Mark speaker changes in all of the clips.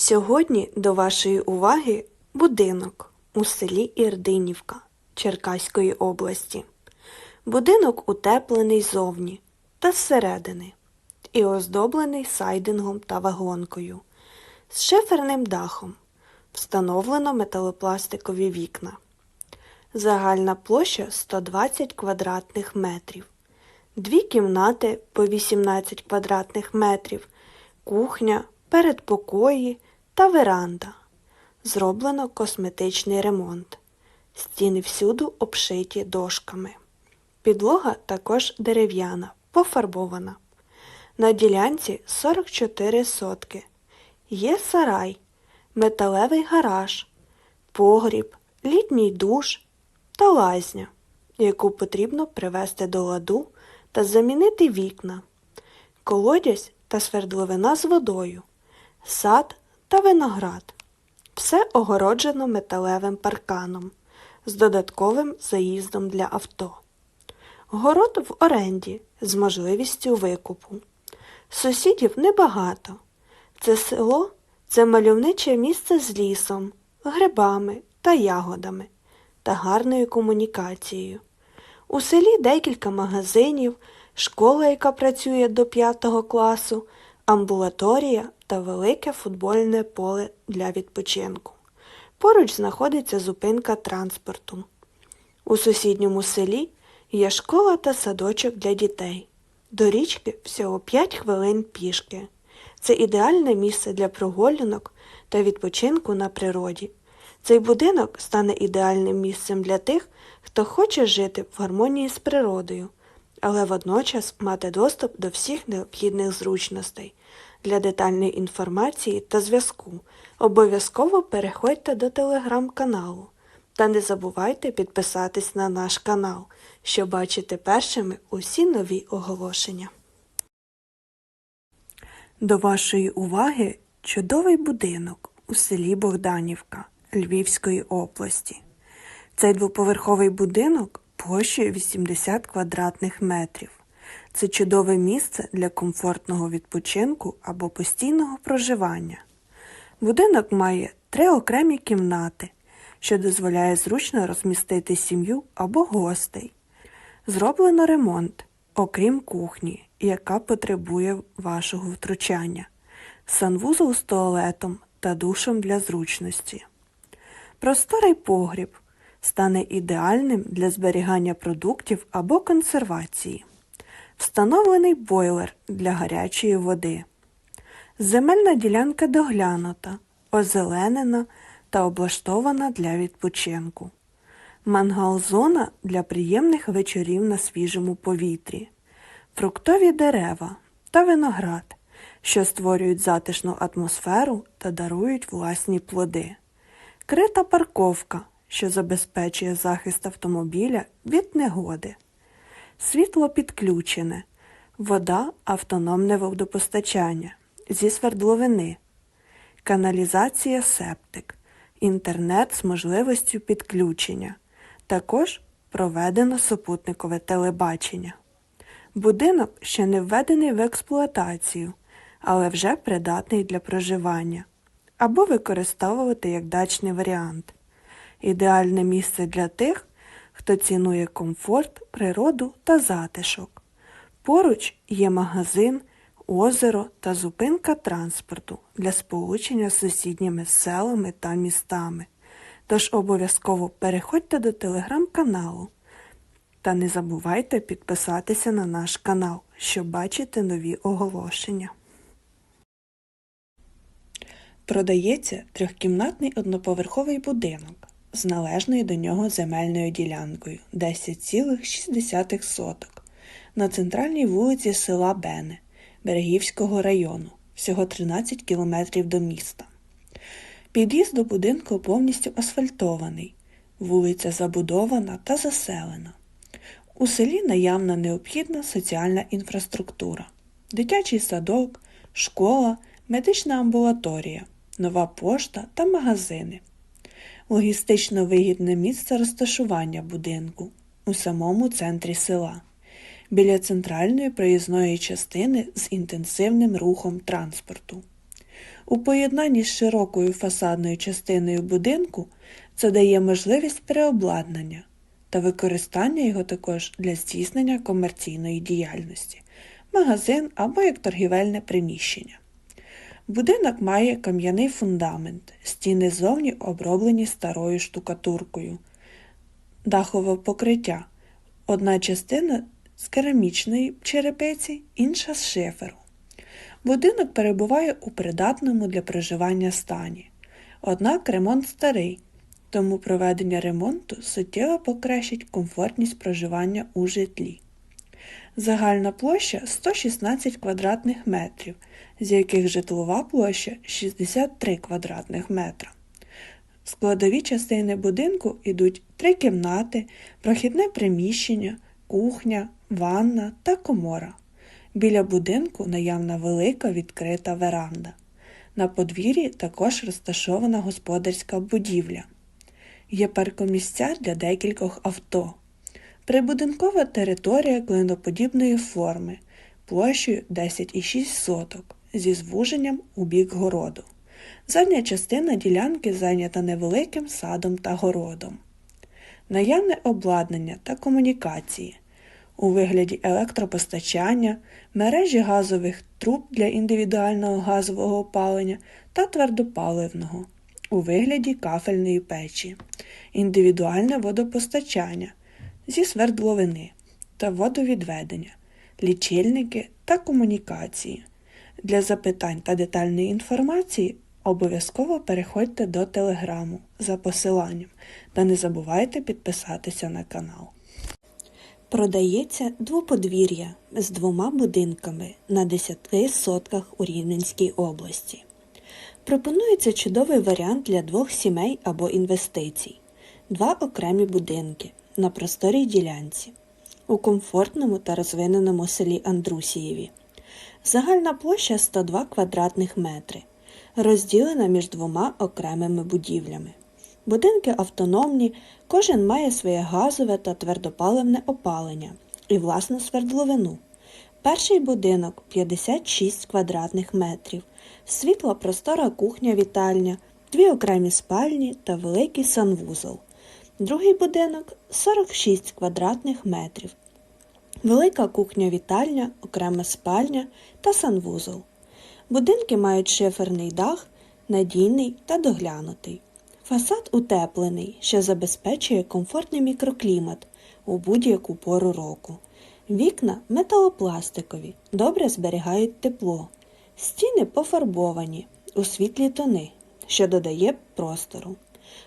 Speaker 1: Сьогодні до вашої уваги будинок у селі Ірдинівка Черкаської області. Будинок утеплений зовні та зсередини і оздоблений сайдингом та вагонкою з шиферним дахом. Встановлено металопластикові вікна. Загальна площа 120 квадратних метрів. Дві кімнати по 18 квадратних метрів, кухня, передпокої та веранда. Зроблено косметичний ремонт. Стіни всюду обшиті дошками. Підлога також дерев'яна, пофарбована. На ділянці 44 сотки. Є сарай, металевий гараж, погріб, літній душ та лазня, яку потрібно привести до ладу та замінити вікна, колодязь та свердловина з водою, сад та виноград. Все огороджено металевим парканом з додатковим заїздом для авто. Город в оренді з можливістю викупу. Сусідів небагато. Це село це мальовниче місце з лісом, грибами та ягодами та гарною комунікацією. У селі декілька магазинів, школа, яка працює до 5 класу, амбулаторія та велике футбольне поле для відпочинку. Поруч знаходиться зупинка транспорту. У сусідньому селі є школа та садочок для дітей. До річки всього 5 хвилин пішки. Це ідеальне місце для прогулянок та відпочинку на природі. Цей будинок стане ідеальним місцем для тих, хто хоче жити в гармонії з природою, але водночас мати доступ до всіх необхідних зручностей. Для детальної інформації та зв'язку обов'язково переходьте до телеграм-каналу та не забувайте підписатись на наш канал, щоб бачити першими усі нові оголошення. До вашої уваги чудовий будинок у селі Богданівка Львівської області. Цей двоповерховий будинок площею 80 квадратних метрів. Це чудове місце для комфортного відпочинку або постійного проживання. Будинок має три окремі кімнати, що дозволяє зручно розмістити сім'ю або гостей. Зроблено ремонт, окрім кухні, яка потребує вашого втручання, санвузол з туалетом та душем для зручності. Просторий погріб стане ідеальним для зберігання продуктів або консервації. Встановлений бойлер для гарячої води. Земельна ділянка доглянута, озеленена та облаштована для відпочинку. Мангал-зона для приємних вечорів на свіжому повітрі, фруктові дерева та виноград, що створюють затишну атмосферу та дарують власні плоди, крита парковка, що забезпечує захист автомобіля від негоди, світло підключене, вода автономне водопостачання зі свердловини, каналізація септик, інтернет з можливістю підключення. Також проведено супутникове телебачення. Будинок ще не введений в експлуатацію, але вже придатний для проживання або використовувати як дачний варіант. Ідеальне місце для тих, хто цінує комфорт, природу та затишок. Поруч є магазин, озеро та зупинка транспорту для сполучення з сусідніми селами та містами. Тож обов'язково переходьте до телеграм-каналу та не забувайте підписатися на наш канал, щоб бачити нові оголошення. Продається трьохкімнатний одноповерховий будинок з належною до нього земельною ділянкою 10,6 соток на центральній вулиці села Бене Берегівського району, всього 13 кілометрів до міста. Під'їзд до будинку повністю асфальтований, вулиця забудована та заселена. У селі наявна необхідна соціальна інфраструктура, дитячий садок, школа, медична амбулаторія, нова пошта та магазини. Логістично вигідне місце розташування будинку у самому центрі села, біля центральної проїзної частини з інтенсивним рухом транспорту. У поєднанні з широкою фасадною частиною будинку це дає можливість переобладнання та використання його також для здійснення комерційної діяльності, магазин або як торгівельне приміщення. Будинок має кам'яний фундамент, стіни зовні оброблені старою штукатуркою, дахове покриття. Одна частина з керамічної черепиці, інша з шиферу. Будинок перебуває у придатному для проживання стані. Однак ремонт старий, тому проведення ремонту суттєво покращить комфортність проживання у житлі. Загальна площа 116 квадратних метрів, з яких житлова площа 63 квадратних метра. Складові частини будинку йдуть три кімнати, прохідне приміщення, кухня, ванна та комора. Біля будинку наявна велика відкрита веранда. На подвір'ї також розташована господарська будівля. Є паркомісця для декількох авто. Прибудинкова територія клиноподібної форми площею 10,6 соток зі звуженням у бік городу. Задня частина ділянки зайнята невеликим садом та городом. Наявне обладнання та комунікації у вигляді електропостачання, мережі газових труб для індивідуального газового опалення та твердопаливного у вигляді кафельної печі, індивідуальне водопостачання зі свердловини та водовідведення, лічильники та комунікації. Для запитань та детальної інформації обов'язково переходьте до телеграму за посиланням та не забувайте підписатися на канал. Продається двоподвір'я з двома будинками на 10 сотках у Рівненській області. Пропонується чудовий варіант для двох сімей або інвестицій. Два окремі будинки на просторій ділянці у комфортному та розвиненому селі Андрусієві. Загальна площа 102 квадратних метри, розділена між двома окремими будівлями. Будинки автономні, кожен має своє газове та твердопаливне опалення і власну свердловину. Перший будинок 56 квадратних метрів, світла простора кухня-вітальня, дві окремі спальні та великий санвузол. Другий будинок 46 квадратних метрів, велика кухня-вітальня, окрема спальня та санвузол. Будинки мають шиферний дах, надійний та доглянутий. Фасад утеплений, що забезпечує комфортний мікроклімат у будь-яку пору року. Вікна металопластикові, добре зберігають тепло. Стіни пофарбовані у світлі тони, що додає простору.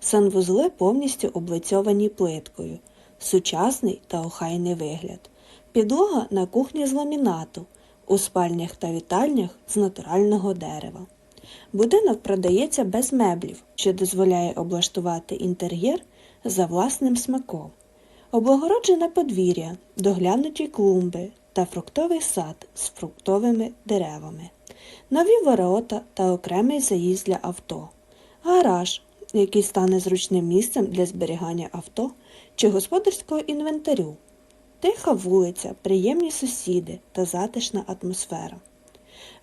Speaker 1: Санвузли повністю облицьовані плиткою, сучасний та охайний вигляд. Підлога на кухні з ламінату, у спальнях та вітальнях з натурального дерева. Будинок продається без меблів, що дозволяє облаштувати інтер'єр за власним смаком. Облагороджене подвір'я, доглянуті клумби та фруктовий сад з фруктовими деревами, нові ворота та окремий заїзд для авто, гараж, який стане зручним місцем для зберігання авто чи господарського інвентарю, тиха вулиця, приємні сусіди та затишна атмосфера.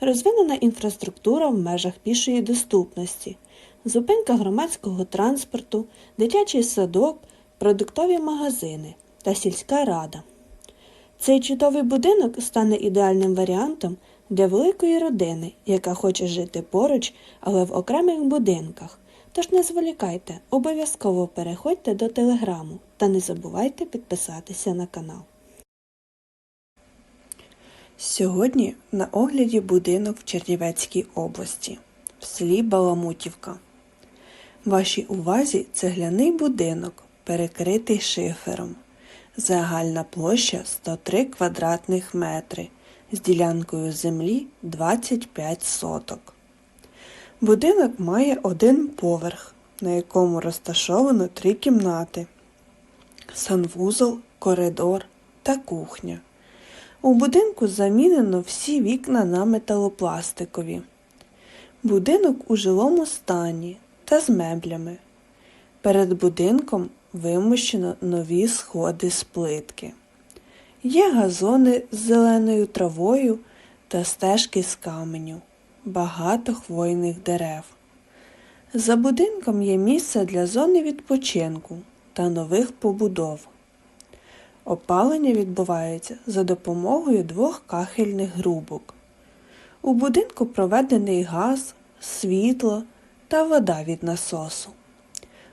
Speaker 1: Розвинена інфраструктура в межах пішої доступності, зупинка громадського транспорту, дитячий садок, продуктові магазини та сільська рада. Цей чудовий будинок стане ідеальним варіантом для великої родини, яка хоче жити поруч, але в окремих будинках. Тож не зволікайте, обов'язково переходьте до телеграму та не забувайте підписатися на канал. Сьогодні на огляді будинок в Чернівецькій області, в селі Баламутівка. Вашій увазі цегляний будинок, перекритий шифером. Загальна площа 103 квадратних метри з ділянкою землі 25 соток. Будинок має один поверх, на якому розташовано три кімнати, санвузол, коридор та кухня. У будинку замінено всі вікна на металопластикові. Будинок у жилому стані та з меблями. Перед будинком вимощено нові сходи з плитки. Є газони з зеленою травою та стежки з каменю. Багато хвойних дерев. За будинком є місце для зони відпочинку та нових побудов. Опалення відбувається за допомогою двох кахельних грубок. У будинку проведений газ, світло та вода від насосу.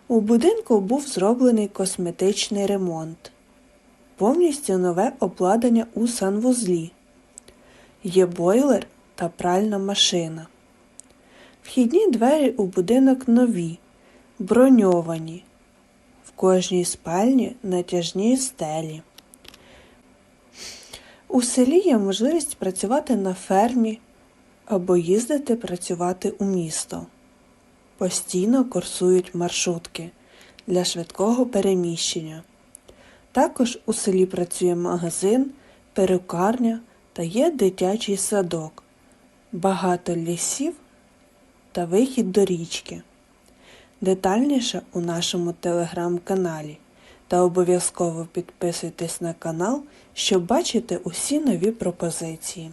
Speaker 1: У будинку був зроблений косметичний ремонт. Повністю нове обладнання у санвузлі. Є бойлер та пральна машина. Вхідні двері у будинок нові, броньовані. В кожній спальні натяжні стелі. У селі є можливість працювати на фермі або їздити працювати у місто. Постійно курсують маршрутки для швидкого переміщення. Також у селі працює магазин, перукарня та є дитячий садок, багато лісів та вихід до річки. Детальніше у нашому телеграм-каналі та обов'язково підписуйтесь на канал, щоб бачити усі нові пропозиції.